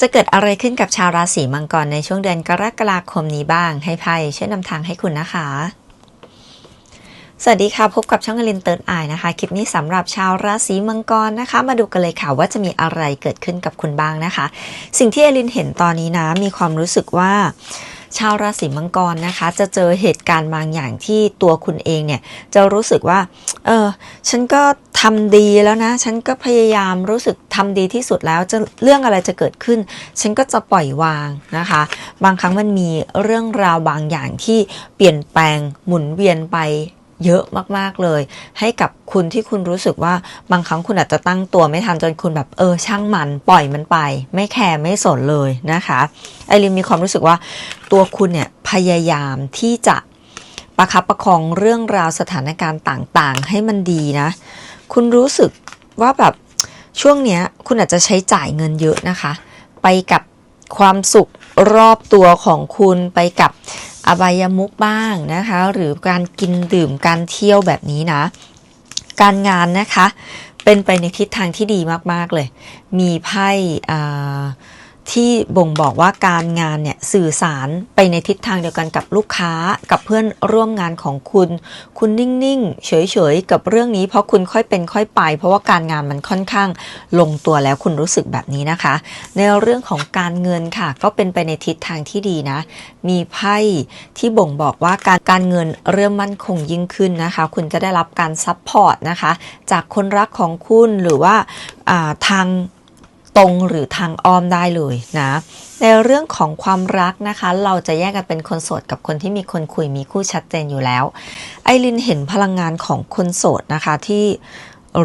จะเกิดอะไรขึ้นกับชาวราศีมังกรในช่วงเดือนกรกฎาคมนี้บ้าง ให้ไพ่ช่วยนำทางให้คุณนะคะ สวัสดีค่ะ พบกับช่องอลินเติร์ดอายนะคะ คลิปนี้สำหรับชาวราศีมังกรนะคะ มาดูกันเลยค่ะว่าจะมีอะไรเกิดขึ้นกับคุณบ้างนะคะ สิ่งที่อลินเห็นตอนนี้นะ มีความรู้สึกว่าชาวราศีมังกรนะคะ จะเจอเหตุการณ์บางอย่างที่ตัวคุณเองเนี่ยจะรู้สึกว่า เออ ฉันก็ทำดีแล้วนะ ฉันก็พยายามรู้สึกทำดีที่สุดแล้วจะเรื่องอะไรจะเกิดขึ้น ฉันก็จะปล่อยวางนะคะ บางครั้งมันมีเรื่องราวบางอย่างที่เปลี่ยนแปลงหมุนเวียนไปเยอะมากๆเลย ให้กับคุณที่คุณรู้สึกว่าบางครั้งคุณอาจจะตั้งตัวไม่ทันจนคุณแบบเออช่างมันปล่อยมันไป ไม่แคร์ไม่สนเลยนะคะไอรินมีความรู้สึกว่าตัวคุณเนี่ยพยายามที่จะ ประคับประคองเรื่องราวสถานการณ์ต่างๆ ให้มันดีนะ คุณรู้สึกว่าแบบช่วงเนี้ยคุณอาจจะใช้จ่ายเงินเยอะนะคะ ไปกับความสุขรอบตัวของคุณไปกับอบายมุกบ้างนะคะ หรือการกินดื่มการเที่ยวแบบนี้นะ การงานนะคะ เป็นไปในทิศทางที่ดีมากๆเลย มีไพ่ ที่บ่งบอกว่าการงานเนี่ยสื่อสารไปในทิศทางเดียวกันกับลูกค้ากับเพื่อนร่วมงานของคุณ คุณนิ่งๆ เฉยๆ กับเรื่องนี้เพราะคุณค่อยเป็นค่อยไป เพราะว่าการงานมันค่อนข้างลงตัวแล้วคุณรู้สึกแบบนี้นะคะ ในเรื่องของการเงินค่ะ ก็เป็นไปในทิศทางที่ดีนะ มีไพ่ที่บ่งบอกว่าการการเงินเริ่มมั่นคงยิ่งขึ้นนะคะ คุณจะได้รับการซัพพอร์ตนะคะ จากคนรักของคุณหรือว่าอ่าทาง ตรงหรือทางอ้อมได้เลยนะ ในเรื่องของความรักนะคะ เราจะแยกกันเป็นคนโสดกับคนที่มีคนคุยมีคู่ชัดเจนอยู่แล้ว ไอรินเห็นพลังงานของคนโสดนะคะที่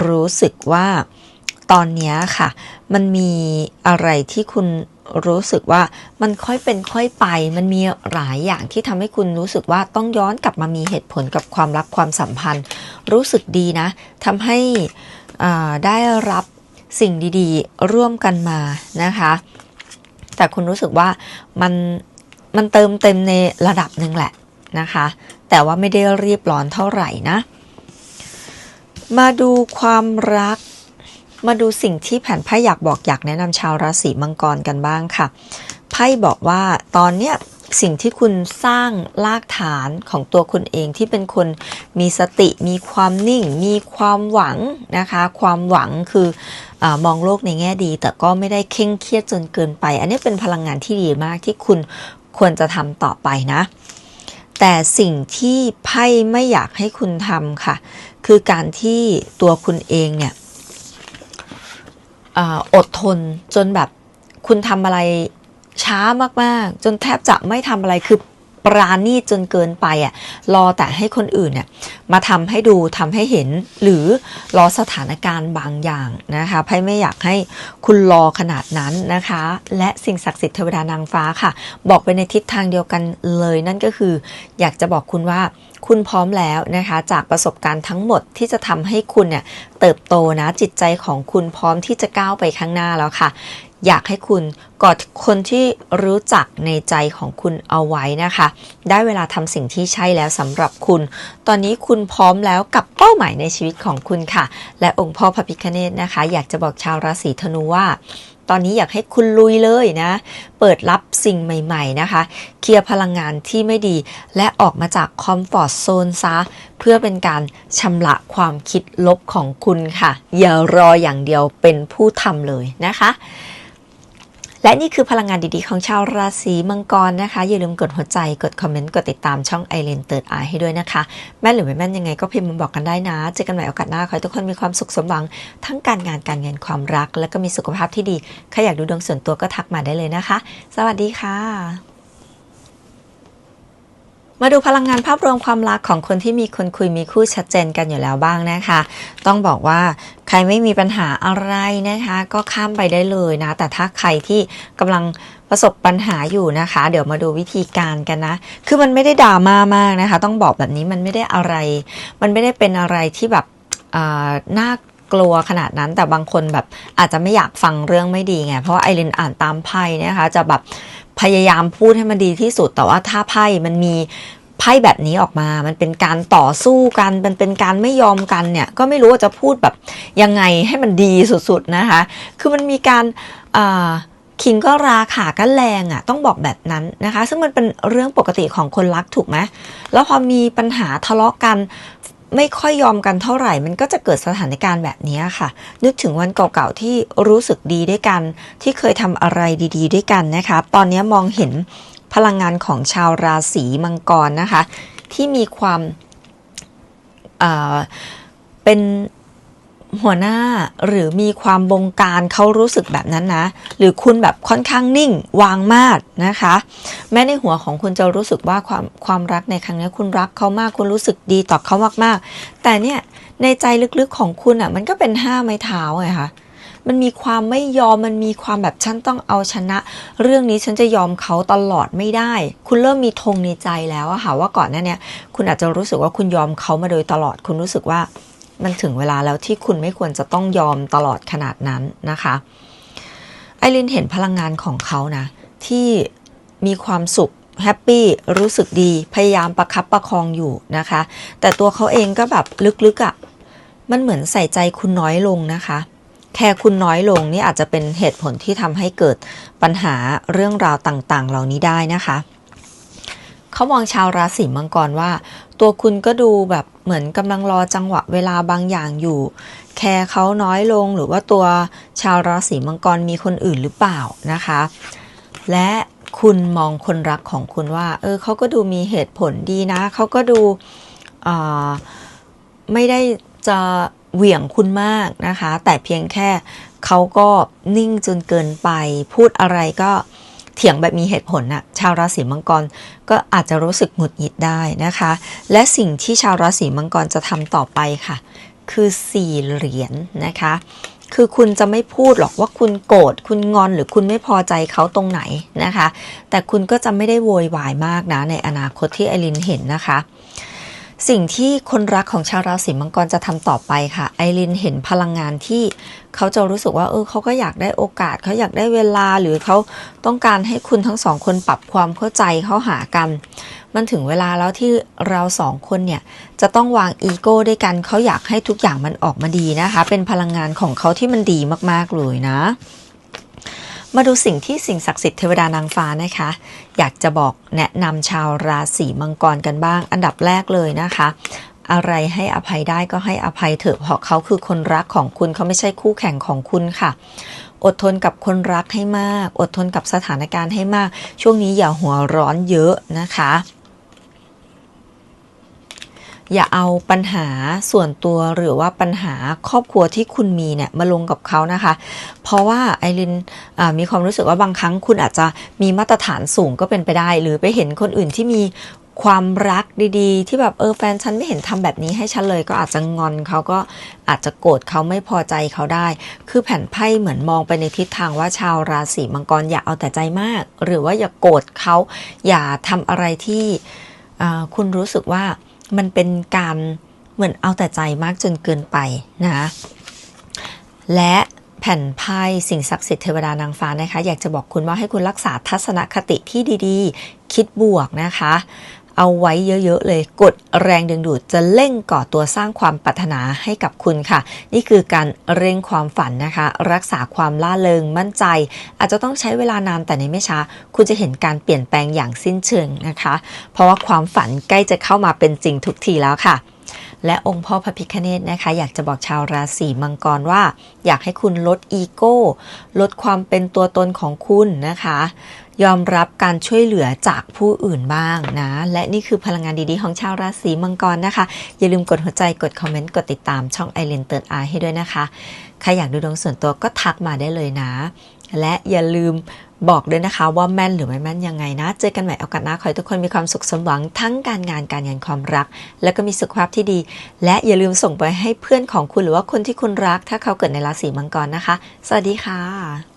รู้สึกว่าตอนนี้ค่ะ มันมีอะไรที่คุณรู้สึกว่ามันค่อยเป็นค่อยไป มันมีหลายอย่างที่ทำให้คุณรู้สึกว่าต้องย้อนกลับมามีเหตุผลกับความรักความสัมพันธ์ รู้สึกดีนะทำให้อ่าได้รับ สิ่งดีๆ ร่วมกันมานะคะ แต่คุณรู้สึกว่ามันมันเติมเต็มในระดับหนึ่งแหละนะคะ แต่ว่าไม่ได้รีบร้อนเท่าไหร่นะ มาดูความรัก มาดูสิ่งที่แผ่นไพ่อยากบอกอยากแนะนำชาวราศีมังกรกันบ้างค่ะไพ่บอกว่าตอนเนี้ย สิ่งที่คุณสร้างรากฐานของตัวคุณเองที่เป็นคนมีสติ มีความนิ่ง มีความหวังนะคะ ความหวังคืออมองโลกในแง่ดี แต่ก็ไม่ได้เคร่งเครียดจนเกินไป อันนี้เป็นพลังงานที่ดีมากที่คุณควรจะทำต่อไปนะ แต่สิ่งที่ไพ่ไม่อยากให้คุณทำค่ะ คือการที่ตัวคุณเองเนี่ยออดทนจนแบบคุณทำอะไร ช้ามากๆ จนแทบจะไม่ทำอะไรคือปราณีจนเกินไปอะรอแต่ให้คนอื่นเนี่ยมาทำให้ดูทำให้เห็น หรือรอสถานการณ์บางอย่างนะคะไพ่ไม่อยากให้คุณรอขนาดนั้นนะคะ และสิ่งศักดิ์สิทธิ์เทวดานางฟ้าค่ะ บอกไปในทิศทางเดียวกันเลยนั่นก็คือ อยากจะบอกคุณว่าคุณพร้อมแล้วนะคะจากประสบการณ์ทั้งหมดที่จะทำให้คุณเนี่ยเติบโตนะจิตใจของคุณพร้อมที่จะก้าวไปข้างหน้าแล้วค่ะ อยากให้คุณกอดคนที่รู้จักในใจของคุณเอาไว้นะคะ ได้เวลาทำสิ่งที่ใช่แล้วสำหรับคุณ ตอนนี้คุณพร้อมแล้วกับเป้าหมายในชีวิตของคุณค่ะ และองค์พ่อพระพิฆเนศนะคะ อยากจะบอกชาวราศีธนูว่าตอนนี้อยากให้คุณลุยเลยนะ เปิดรับสิ่งใหม่ๆนะคะ เคลียร์พลังงานที่ไม่ดี และออกมาจากคอมฟอร์ทโซนซะ เพื่อเป็นการชำระความคิดลบของคุณค่ะ อย่ารออย่างเดียวเป็นผู้ทำเลยนะคะ และนี่คือพลังงานดีๆ ของชาวราศีมังกรนะคะ อย่าลืมกดหัวใจกดคอมเมนต์กดติดตามช่องไอเลนเติร์ดไอให้ด้วยนะคะ แม่นหรือไม่แม่นยังไงก็พิมพ์มาบอกกันได้นะ เจอกันใหม่โอกาสหน้า ขอให้ทุกคนมีความสุขสมหวัง ทั้งการงานการเงินความรัก และก็มีสุขภาพที่ดีใครอยากดูดวงส่วนตัวก็ทักมาได้เลยนะคะ สวัสดีค่ะ มาดูพลังงานภาพรวมความรักของคนที่มีคนคุยมีคู่ชัดเจนกันอยู่แล้วบ้างนะคะ ต้องบอกว่าใครไม่มีปัญหาอะไรนะคะ ก็ข้ามไปได้เลยนะ แต่ถ้าใครที่กำลังประสบปัญหาอยู่นะคะ เดี๋ยวมาดูวิธีการกันนะ คือมันไม่ได้ดราม่ามากนะคะ ต้องบอกแบบนี้มันไม่ได้อะไร มันไม่ได้เป็นอะไรที่แบบน่ากลัวขนาดนั้นแต่บางคนแบบอาจจะไม่อยากฟังเรื่องไม่ดีไงเพราะไอรินอ่านตามไพ่นะคะ จะแบบ พยายามพูดให้มันดีที่สุด แต่ว่าถ้าไพ่มันมีไพ่แบบนี้ออกมา มันเป็นการต่อสู้กัน มันเป็นการไม่ยอมกันเนี่ย ก็ไม่รู้ว่าจะพูดแบบยังไงให้มันดีสุดๆนะคะ คือมันมีการอ่าขิงก็ราขาก็แรงอะ่ะ ต้องบอกแบบนั้นนะคะ ซึ่งมันเป็นเรื่องปกติของคนรักถูกไหมแล้วพอมีปัญหาทะเลาะกัน ไม่ค่อยยอมกันเท่าไหร่ มันก็จะเกิดสถานการณ์แบบนี้ค่ะ นึกถึงวันเก่าๆที่รู้สึกดีด้วยกัน ที่เคยทำอะไรดี ๆ ด้วยกันนะคะ ตอนนี้มองเห็นพลังงานของชาวราศีมังกรนะคะ ที่มีความเอ่อเป็น หัวหน้าหรือมีความบงการเขารู้สึกแบบนั้นนะ หรือคุณแบบค่อนข้างนิ่งวางมากนะคะ แม้ในหัวของคุณจะรู้สึกว่าความความรักในครั้งนี้คุณรักเขามากคุณรู้สึกดีต่อเขามากๆ แต่เนี่ยในใจลึกๆของคุณอะมันก็เป็นห้าไม้เท้าไงคะมันมีความไม่ยอมมันมีความแบบฉันต้องเอาชนะ เรื่องนี้ฉันจะยอมเขาตลอดไม่ได้ คุณเริ่มมีธงในใจแล้วอะค่ะว่าก่อนหน้านี้คุณอาจจะรู้สึกว่าคุณยอมเขามาโดยตลอดคุณรู้สึกว่า มันถึงเวลาแล้วที่คุณไม่ควรจะต้องยอมตลอดขนาดนั้นนะคะ ไอรินเห็นพลังงานของเขานะ ที่มีความสุขแฮปปี้รู้สึกดีพยายามประคับประคองอยู่นะคะ แต่ตัวเขาเองก็แบบลึกๆอะ่ะมันเหมือนใส่ใจคุณน้อยลงนะคะ แค่คุณน้อยลงนี่อาจจะเป็นเหตุผลที่ทำให้เกิดปัญหาเรื่องราวต่างๆ เหล่านี้ได้นะคะ เขามองชาวราศีมังกรว่า ตัวคุณก็ดูแบบเหมือนกำลังรอจังหวะเวลาบางอย่างอยู่ แคร์เขาน้อยลงหรือว่าตัวชาวราศีมังกรมีคนอื่นหรือเปล่านะคะ และคุณมองคนรักของคุณว่า เออเขาก็ดูมีเหตุผลดีนะ เขาก็ดูไม่ได้จะเหวี่ยงคุณมากนะคะ แต่เพียงแค่เขาก็นิ่งจนเกินไป พูดอะไรก็ ถียงแบบมีเหตุผลน่ะชาวราศีมังกรก็อาจจะรู้สึกหงุดหงิดได้นะคะ และสิ่งที่ชาวราศีมังกรจะทำต่อไปค่ะ คือสี่เหรียญนนะคะ คือคุณจะไม่พูดหรอกว่าคุณโกรธคุณงอนหรือคุณไม่พอใจเขาตรงไหนนะคะ แต่คุณก็จะไม่ได้โวยวายมากนะในอนาคตที่ไอรินเห็นนะคะ สิ่งที่คนรักของชาวราศีมังกรจะทำต่อไปค่ะ ไอรินเห็นพลังงานที่เขาจะรู้สึกว่าเออเขาก็อยากได้โอกาส เขาอยากได้เวลาหรือเขาต้องการให้คุณทั้งสองคนปรับความเข้าใจเข้าหากัน มันถึงเวลาแล้วที่เราสองคนเนี่ยจะต้องวางอีโก้ด้วยกันเขาอยากให้ทุกอย่างมันออกมาดีนะคะ เป็นพลังงานของเขาที่มันดีมากๆเลยนะ มาดูสิ่งที่สิ่งศักดิ์สิทธิ์เทวดานางฟ้านะคะ อยากจะบอกแนะนำชาวราศีมังกรกันบ้าง อันดับแรกเลยนะคะ อะไรให้อภัยได้ก็ให้อภัยเถอะเพราะเขาคือคนรักของคุณเขาไม่ใช่คู่แข่งของคุณค่ะ อดทนกับคนรักให้มาก อดทนกับสถานการณ์ให้มาก ช่วงนี้อย่าหัวร้อนเยอะนะคะ อย่าเอาปัญหาส่วนตัวหรือว่าปัญหาครอบครัวที่คุณมีเนี่ยมาลงกับเขานะคะ เพราะว่าไอรินมีความรู้สึกว่าบางครั้งคุณอาจจะมีมาตรฐานสูงก็เป็นไปได้ หรือไปเห็นคนอื่นที่มีความรักดีๆ ที่แบบเออแฟนฉันไม่เห็นทำแบบนี้ให้ฉันเลยก็อาจจะงอนเขาก็อาจจะโกรธเขาไม่พอใจเขาได้ คือแผ่นไพ่เหมือนมองไปในทิศทางว่าชาวราศีมังกรอย่าเอาแต่ใจมาก หรือว่าอย่าโกรธเขาอย่าทำอะไรที่คุณรู้สึกว่า มันเป็นการเหมือนเอาแต่ใจมากจนเกินไปนะและแผ่นไพ่สิ่งศักดิ์สิทธิ์เทวดานางฟ้านะคะ อยากจะบอกคุณว่าให้คุณรักษาทัศนคติที่ดีๆ คิดบวกนะคะ เอาไว้เยอะ ๆ เลย กดแรงดึงดูดจะเร่งก่อตัวสร้างความปรารถนาให้กับคุณค่ะ นี่คือการเร่งความฝันนะคะ รักษาความล่าเริงมั่นใจ อาจจะต้องใช้เวลานานแต่ในไม่ช้า คุณจะเห็นการเปลี่ยนแปลงอย่างสิ้นเชิงนะคะ เพราะว่าความฝันใกล้จะเข้ามาเป็นจริงทุกทีแล้วค่ะและองค์พ่อพระพิคเนตนะคะ อยากจะบอกชาวราศีมังกรว่า อยากให้คุณลดอีโก้ ลดความเป็นตัวตนของคุณนะคะ ยอมรับการช่วยเหลือจากผู้อื่นบ้างนะ และนี่คือพลังงานดีๆ ของชาวราศีมังกรนะคะ อย่าลืมกดหัวใจกดคอมเมนต์กดติดตามช่องไอเลนเติร์ดไอให้ด้วยนะคะ ใครอยากดูดวงส่วนตัวก็ทักมาได้เลยนะ และอย่าลืมบอกด้วยนะคะว่าแม่นหรือไม่แม่นยังไงนะ เจอกันใหม่โอกาสหน้าขอให้ทุกคนมีความสุขสมหวังทั้งการงานการเงินความรัก แล้วก็มีสุขภาพที่ดี และอย่าลืมส่งไปให้เพื่อนของคุณหรือว่าคนที่คุณรัก ถ้าเขาเกิดในราศีมังกรนะคะ สวัสดีค่ะ